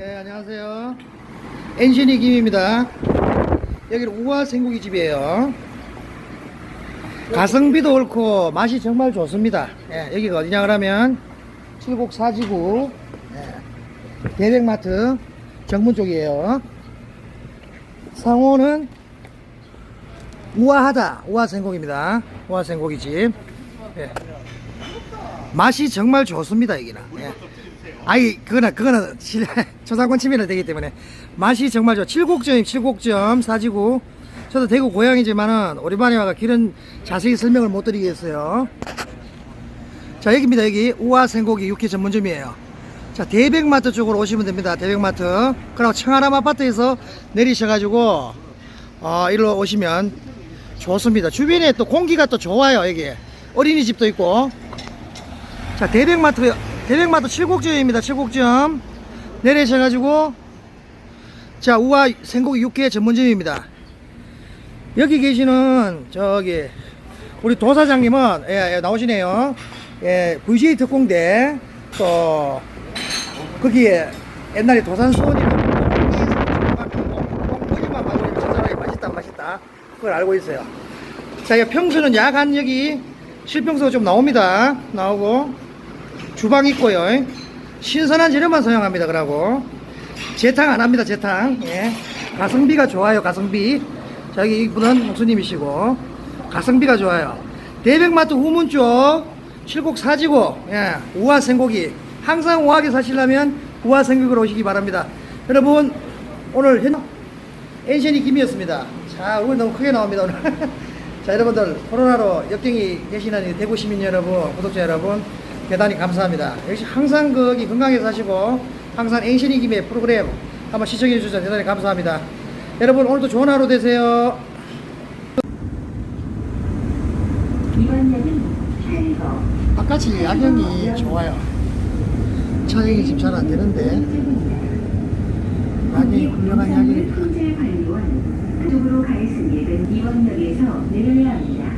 네, 안녕하세요. 엔시니 김입니다. 여기는 우화 생고기 집이에요. 가성비도 옳고 맛이 정말 좋습니다. 예, 여기가 어디냐 그러면 칠곡 사지구 예, 대백마트 정문 쪽이에요. 상호는 우아하다 우아 생고기입니다. 우아 생고기 집. 예. 맛이 정말 좋습니다 여기는. 예. 아이 그거는 그거는 실- 초상권 침해는 되기 때문에 맛이 정말 좋아. 칠곡점이 칠곡점 사지구. 저도 대구 고향이지만은 오랜만에 와가 길은 자세히 설명을 못 드리겠어요. 자 여기입니다 여기 우아 생고기 육회 전문점이에요. 자 대백마트 쪽으로 오시면 됩니다. 대백마트. 그리고 청아람 아파트에서 내리셔가지고 어 이리로 오시면 좋습니다. 주변에 또 공기가 또 좋아요 여기. 어린이집도 있고. 자 대백마트 대백마트 칠곡점입니다. 칠곡점 내리셔가지고 자 우아 생고기 육회 전문점입니다. 여기 계시는 저기 우리 도사장님은 예, 예, 나오시네요. 예, VJ 특공대 또 거기에 옛날에 도산 수원이 거기만 봐도 저 사람이 맛있다 맛있다 그걸 알고 있어요. 자, 이 평수는 약 한 여기 실평수가 좀 나옵니다. 나오고 주방 있고요. 신선한 재료만 사용합니다. 그러고 재탕 안 합니다. 재탕. 예. 가성비가 좋아요. 가성비. 저기 이분은 목수님이시고 가성비가 좋아요. 대백마트 후문 쪽 칠곡 사지고 예. 우화 생고기 항상 우아하게 사시려면 우화 생고기로 오시기 바랍니다. 여러분 오늘 현 엔션이 김이었습니다. 자, 오늘 너무 크게 나옵니다. 오늘. 자, 여러분들 코로나로 역경이 계시는 이 대구 시민 여러분, 구독자 여러분 대단히 감사합니다. 역시 항상 거기 건강히 사시고 항상 엔션이 김의 프로그램 한번 시청해 주셔서 대단히 감사합니다. 여러분 오늘도 좋은 하루 되세요. 바깥이 야경이 좋아요. 촬영이 지금 잘 안 되는데 야경이 훌륭한 야경입니다. 그쪽으로 갈 승객은 이번역에서 내려야 합니다.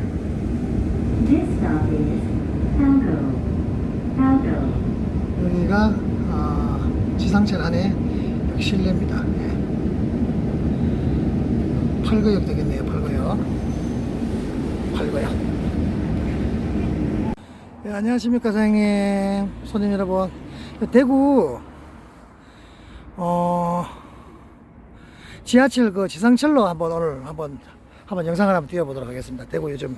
아, 지상철 안에 실내입니다. 예. 팔거역 되겠네요. 팔거역. 팔거역. 네, 안녕하십니까 사장님, 손님 여러분. 대구 어 지하철 그 지상철로 한번 오늘 한번 한번 영상을 한번 띄워보도록 하겠습니다. 대구 요즘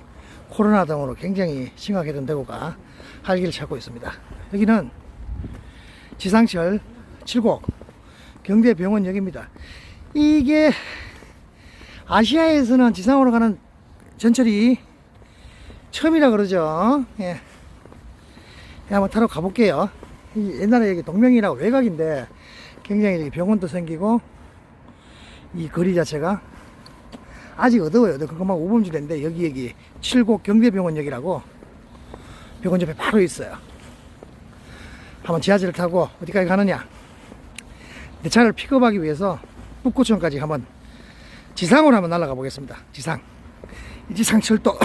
코로나 등으로 굉장히 심각했던 대구가 활기를 찾고 있습니다. 여기는 지상철 7곡 경대병원역입니다. 이게 아시아에서는 지상으로 가는 전철이 처음이라 그러죠. 예. 예, 한번 타러 가볼게요. 이 옛날에 여기 동명이라고 외곽인데 굉장히 병원도 생기고 이 거리 자체가 아직 어두워요. 그것만 5분 줄인데 여기 여기 칠곡 경대병원역이라고 병원 옆에 바로 있어요. 한번 지하철을 타고 어디까지 가느냐? 내 차를 픽업하기 위해서 북구청까지 한번 지상으로 한번 날아가 보겠습니다. 지상. 이 지상철도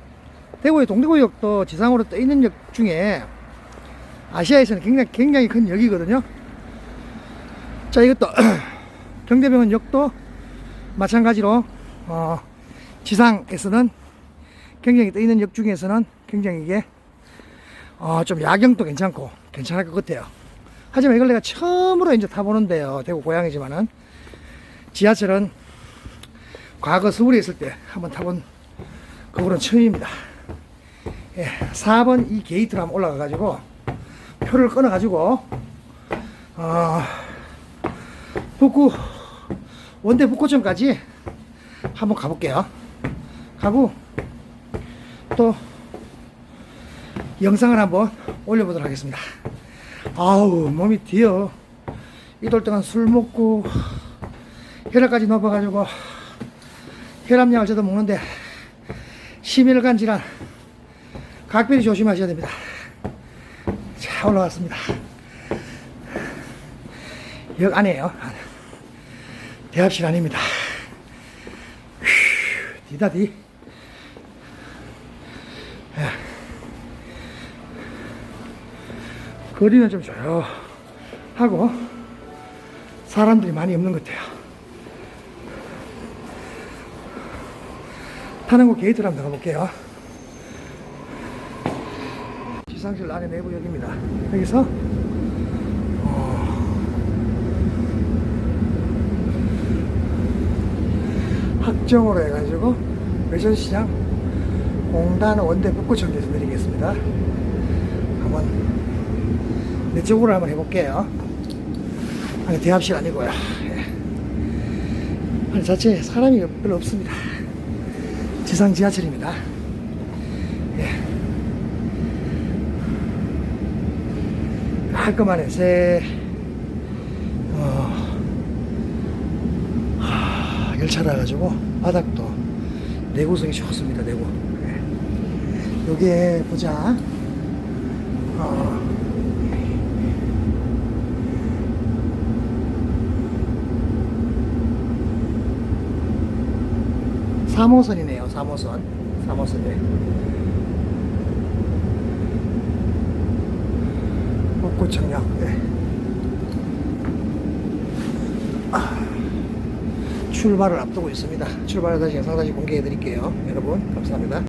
대구의 동대구역도 지상으로 떠 있는 역 중에 아시아에서는 굉장히 굉장히 큰 역이거든요. 자 이것도 경대병원 역도 마찬가지로 어, 지상에서는 굉장히 떠 있는 역 중에서는 굉장히 이게 어, 좀 야경도 괜찮고 괜찮을 것 같아요. 하지만 이걸 내가 처음으로 이제 타보는데요. 대구 고향이지만은 지하철은 과거 서울에 있을 때 한번 타본 그거는 처음입니다. 예, 4번 이 게이트로 한번 올라가가지고 표를 끊어가지고 어, 북구 원대 북구점까지 한번 가볼게요. 가고 또 영상을 한번 올려보도록 하겠습니다. 아우 몸이 뒤어 이돌 동안 술 먹고 혈압까지 높아가지고 혈압약을 저도 먹는데 심혈관 질환 각별히 조심하셔야 됩니다. 자 올라왔습니다. 역 안에요. 대합실 아닙니다. 휴, 디다디. 거리는 좀 조용하고 사람들이 많이 없는 것 같아요. 타는 곳 게이트로 한번 가볼게요. 지상실 안에 내부역입니다. 여기서 어, 학정으로 해가지고 외전시장 공단 원대 북구청에서 내리겠습니다. 한번 내 쪽으로 한번 해볼게요. 아니, 대합실 아니고요. 예. 아니, 자체에 사람이 별로 없습니다. 지상 지하철입니다. 예. 깔끔하네, 새, 어, 하, 열차라 가지고 바닥도 내구성이 좋습니다, 내구. 예. 요게, 보자. 어, 3호선이네요, 3호선. 3호선에. 목구청역, 네. 아, 출발을 앞두고 있습니다. 출발을 다시 영상 다시 공개해 드릴게요. 여러분, 감사합니다.